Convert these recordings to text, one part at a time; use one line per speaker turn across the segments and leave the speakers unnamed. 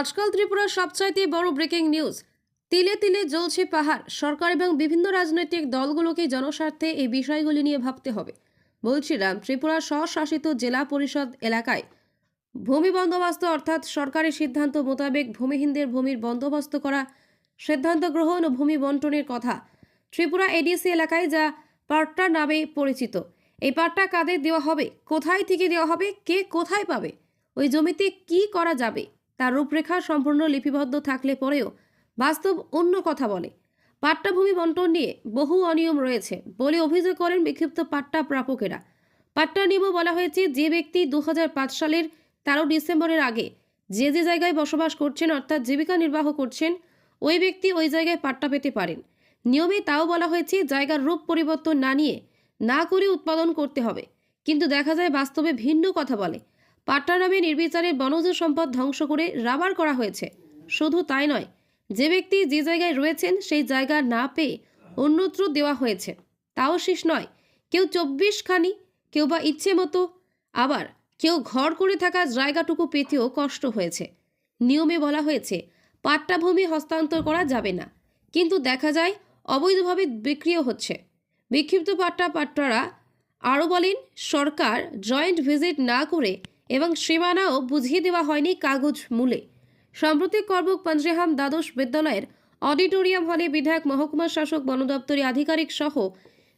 আজকাল ত্রিপুরার সবচাইতে বড় ব্রেকিং নিউজ। তিলে তিলে জ্বলছে পাহাড়। সরকার এবং বিভিন্ন রাজনৈতিক দলগুলোকে জনস্বার্থে এই বিষয়গুলি নিয়ে ভাবতে হবে। বলছিলাম ত্রিপুরা স্বশাসিত জেলা পরিষদ এলাকায় ভূমি বন্দোবস্ত অর্থাৎ সরকারি সিদ্ধান্ত মোতাবেক ভূমিহীনদের ভূমির বন্দোবস্ত করা সিদ্ধান্ত গ্রহণ ও ভূমি বন্টনের কথা ত্রিপুরা এডিসি এলাকায় যা পাট্টা নামে পরিচিত। এই পাট্টা কাদের দেওয়া হবে? কোথায় থেকে দেওয়া হবে? কে কোথায় পাবে? ওই জমিতে কি করা যাবে? তার রূপরেখা সম্পূর্ণ লিপিবদ্ধ থাকলে পরেও বাস্তব অন্য কথা বলে। পাট্টাভূমি বন্টন নিয়ে বহু অনিয়ম রয়েছে বলে অভিযোগ করেন বিক্ষিপ্ত পাট্টা প্রাপকেরা। পাট্টা নিয়মও বলা হয়েছে, যে ব্যক্তি দু হাজার পাঁচ সালের তেরো ডিসেম্বরের আগে যে যে জায়গায় বসবাস করছেন, অর্থাৎ জীবিকা নির্বাহ করছেন, ওই ব্যক্তি ওই জায়গায় পাট্টা পেতে পারেন। নিয়মে তাও বলা হয়েছে, জায়গার রূপ পরিবর্তন না নিয়ে না করে উৎপাদন করতে হবে। কিন্তু দেখা যায় বাস্তবে ভিন্ন কথা বলে। পাট্টা নামে নির্বিচারে বনজ সম্পদ ধ্বংস করে রাবার করা হয়েছে। শুধু তাই নয়, যে ব্যক্তি যে জায়গায় রয়েছেন সেই জায়গা না পেয়ে অন্যত্র দেওয়া হয়েছে। তাও শেষ নয়, কেউ চব্বিশ খানি কেউ বা ইচ্ছে মতো, আবার কেউ ঘর করে থাকা জায়গাটুকু পেতেও কষ্ট হয়েছে। নিয়মে বলা হয়েছে পাট্টা ভূমি হস্তান্তর করা যাবে না, কিন্তু দেখা যায় অবৈধভাবে বিক্রিও হচ্ছে। বিক্ষিপ্ত পাট্টা পাট্টারা আরও বলেন, সরকার জয়েন্ট ভিজিট না করে এবং সীমানাও বুঝিয়ে দেওয়া হয়নি কাগজ মূলে। সম্প্রতি করবুক পঞ্জেহাম দ্বাদশ বিদ্যালয়ের অডিটোরিয়াম হলে বিধায়ক মহকুমা শাসক বন দপ্তরের আধিকারিক সহ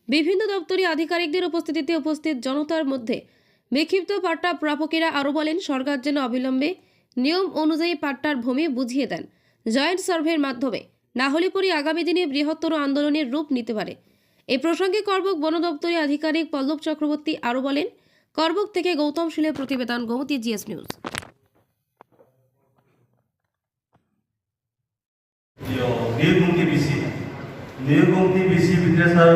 বিভিন্ন দপ্তরি আধিকারিকদের উপস্থিতিতে উপস্থিত জনতার মধ্যে বিক্ষিপ্ত পাট্টা প্রাপকেরা আরও বলেন, সরকার যেন অবিলম্বে নিয়ম অনুযায়ী পাট্টার ভূমি বুঝিয়ে দেন জয়েন্ট সার্ভের মাধ্যমে। না হলে পরে আগামী দিনে বৃহত্তর আন্দোলনের রূপ নিতে পারে। এ প্রসঙ্গে করবুক বন দপ্তরের আধিকারিক পল্লব চক্রবর্তী আরও বলেন করবুক থেকে গৌতম শীলের প্রতিবেদন, গোমতী, জিএস নিউজ।
নিয়োগমুক্তি বিসি নিয়োগমুক্তি বিসি ভিতরে স্যার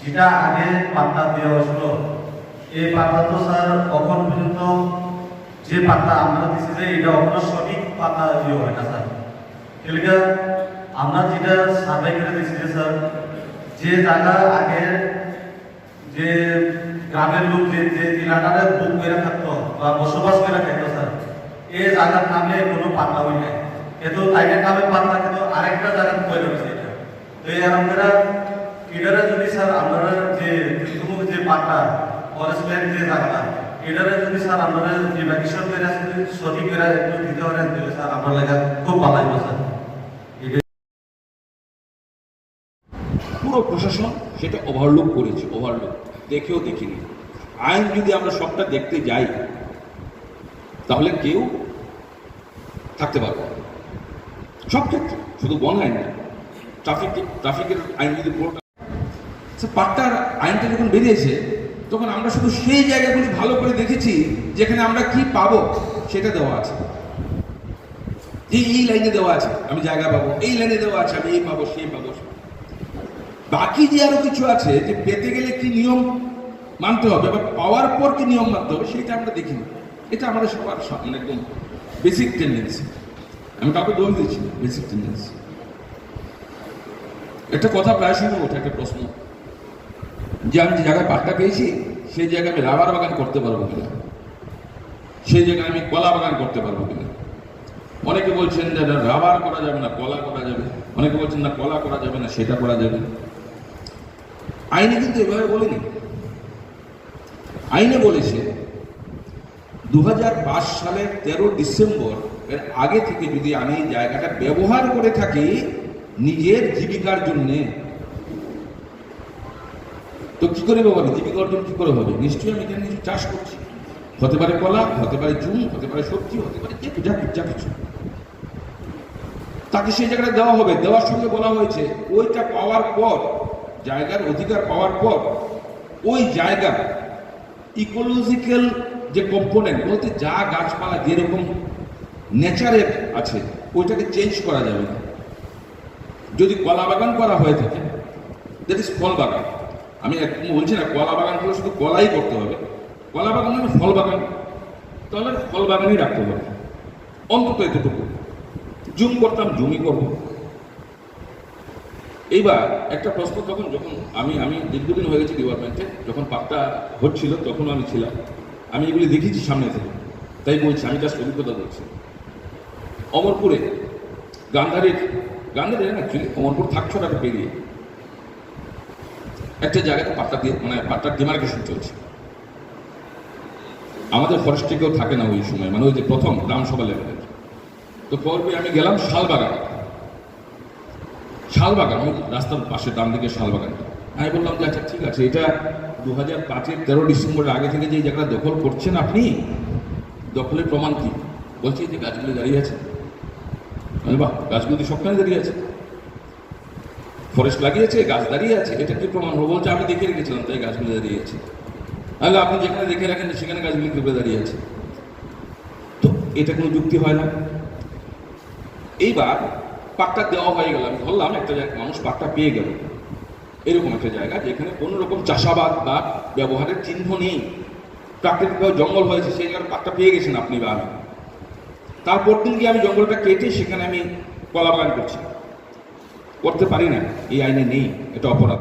যেটা আগে পাত্তা দেওয়া হয়েছিল এই পাত্তা তো স্যার এখন পর্যন্ত যে পাত্তা আমরা দিছি যে এটা অন্য সঠিক পাত্তা দিয়ে হয় না স্যার। এলাকা আমরা যেটা সার্ভে করে দিছি যে স্যার, যে জায়গা আগে যে গ্রামের লোক যে যে এলাকাটা বুক করে থাকতো বা বসবাস করে থাকতো স্যার এই জায়গার নামে কোনো পাত্তা হই নাই। কিন্তু তাইকে নামে পাত্তা কিন্তু আরেকটা জায়গা তৈরি হয়েছে এটা। তো এই আমরা এটারে যদি স্যার আমরা যে তুমি যে পাত্তা ফরেস্ট ল্যান্ড যে জায়গাটা, এটারে যদি স্যার আমরা যে কিশোর করে সঠিক করে একটু দিতে পারেন, তাহলে স্যার আমরা লাগা খুব ভালো লাগবে স্যার।
পুরো প্রশাসন সেটা ওভারলুক করেছে ওভারলুক দেখেও দেখিনি আইন যদি আমরা সবটা দেখতে যাই, তাহলে কেউ থাকতে পারব। সব ক্ষেত্রে, শুধু বন আইন ট্রাফিক, ট্রাফিকের আইন যদি পুরোটা সে পাট্টার আইনটা যখন বেরিয়েছে, তখন আমরা শুধু সেই জায়গাগুলি ভালো করে দেখেছি, যেখানে আমরা কি পাবো, সেটা দেওয়া আছে এই এই লাইনে দেওয়া আছে, আমি জায়গা পাবো, এই লাইনে দেওয়া আছে, আমি এই পাবো, সেই পাবো বাকি যে আরও কিছু আছে, যে পেতে গেলে কি নিয়ম মানতে হবে বা পাওয়ার পর কি নিয়ম মানতে হবে, সেটা আমরা দেখিনি। এটা আমাদের সবার সা- মানে একদম বেসিক টেন্ডেন্সি আমি কাউকে দোষ দিচ্ছি না বেসিক টেন্ডেন্সি একটা কথা প্রায় সময় ওঠে, একটা প্রশ্ন। যে আমি যে জায়গায় পাট্টা পেয়েছি, সেই জায়গায় আমি রাবার বাগান করতে পারব কিনা? সেই জায়গায় আমি কলা বাগান করতে পারব কিনা? অনেকে বলছেন যে রাবার করা যাবে না, কলা করা যাবে। অনেকে বলছেন না, কলা করা যাবে না, সেটা করা যাবে আইনে কিন্তু এভাবে বলেনি। আইনে বলেছে দু সালের তেরো ডিসেম্বর এর আগে থেকে যদি আমি জায়গাটা ব্যবহার করে থাকি, নিজের জীবিকার জন্যে, তো কি করে ব্যবহার জীবিকা অর্জন কি করে হবে? নিশ্চয়ই আমি এখানে কিছু চাষ করছি। হতে পারে কলা, হতে পারে চুন, হতে পারে সবজি, হতে পারে যে যা যা কিছু। তাকে সেই জায়গাটা দেওয়া হবে। দেওয়ার সঙ্গে বলা হয়েছে, ওইটা পাওয়ার পর জায়গার অধিকার পাওয়ার পর ওই জায়গা ইকোলজিক্যাল যে কম্পোনেন্ট বলতে যা গাছপালা যেরকম নেচারের আছে, ওইটাকে চেঞ্জ করা যাবে না। যদি কলা বাগান করা হয়ে থাকে দ্যাট ইজ ফল বাগান। আমি বলছি না, কলা বাগান করলে শুধু কলাই করতে হবে। কলা বাগান মানে ফল বাগান। তাহলে ফল বাগানই রাখতে হবে। অন্তত এতটুকু। জুম করতাম, জুমই করব। এইবার একটা প্রশ্ন, তখন যখন আমি আমি দীর্ঘদিন হয়ে গেছি ডিপার্টমেন্টে যখন পাকটা হচ্ছিল, তখনও আমি ছিলাম। আমি এগুলি দেখেছি সামনে থেকে। তাই বলছি, আমি জাস্ট অভিজ্ঞতা বলছি। অমরপুরে, গান্ধারের গান্ধারের অ্যাকচুয়ালি অমরপুর থাকছটাকে পেরিয়ে। একটা জায়গাতে পাট্টা দিয়ে মানে পাট্টার ডিমার্কেশন চলছে। আমাদের ফরেস্টে কেউ থাকে না ওই সময় মানে ওই যে প্রথম গ্রামসভা লেভেলের তো পেয়ে আমি গেলাম শালবাগান। শালবাগান ওই রাস্তার পাশে, ডান দিকে শালবাগানটা আমি বললাম যে আচ্ছা ঠিক আছে, এটা দু হাজার পাঁচের তেরো ডিসেম্বরের আগে থেকে যে জায়গাটা দখল করছেন আপনি, দখলের প্রমাণ কি? বলছি যে গাছগুলো দাঁড়িয়ে আছে। আমি বাহ, গাছগুলো সবখানে দাঁড়িয়ে আছে। ফরেস্ট লাগিয়েছে, গাছ দাঁড়িয়ে আছে, এটা কি প্রমাণ হব বলছে, আমি দেখে রেখেছিলাম, তাই গাছগুলো দাঁড়িয়ে আছে। তাহলে আপনি যেখানে দেখে রাখেন, সেখানে গাছগুলি কীভাবে দাঁড়িয়ে আছে। তো এটা কোনো যুক্তি হয় না। এইবার পাট্টা দেওয়া হয়ে গেল। আমি ধরলাম, একটা মানুষ পাকটা পেয়ে গেল। এরকম একটা জায়গা যেখানে কোনো রকম চাষাবাদ বা ব্যবহারের চিহ্ন নেই। প্রাকৃতিকভাবে জঙ্গল হয়েছে, সেই জায়গায় পাট্টা পেয়ে গেছেন আপনি বা আমি। তারপর দিন গিয়ে আমি জঙ্গলটা কেটে সেখানে আমি কলা বাগান করছি। করতে পারি না, এই আইনে নেই, এটা অপরাধ।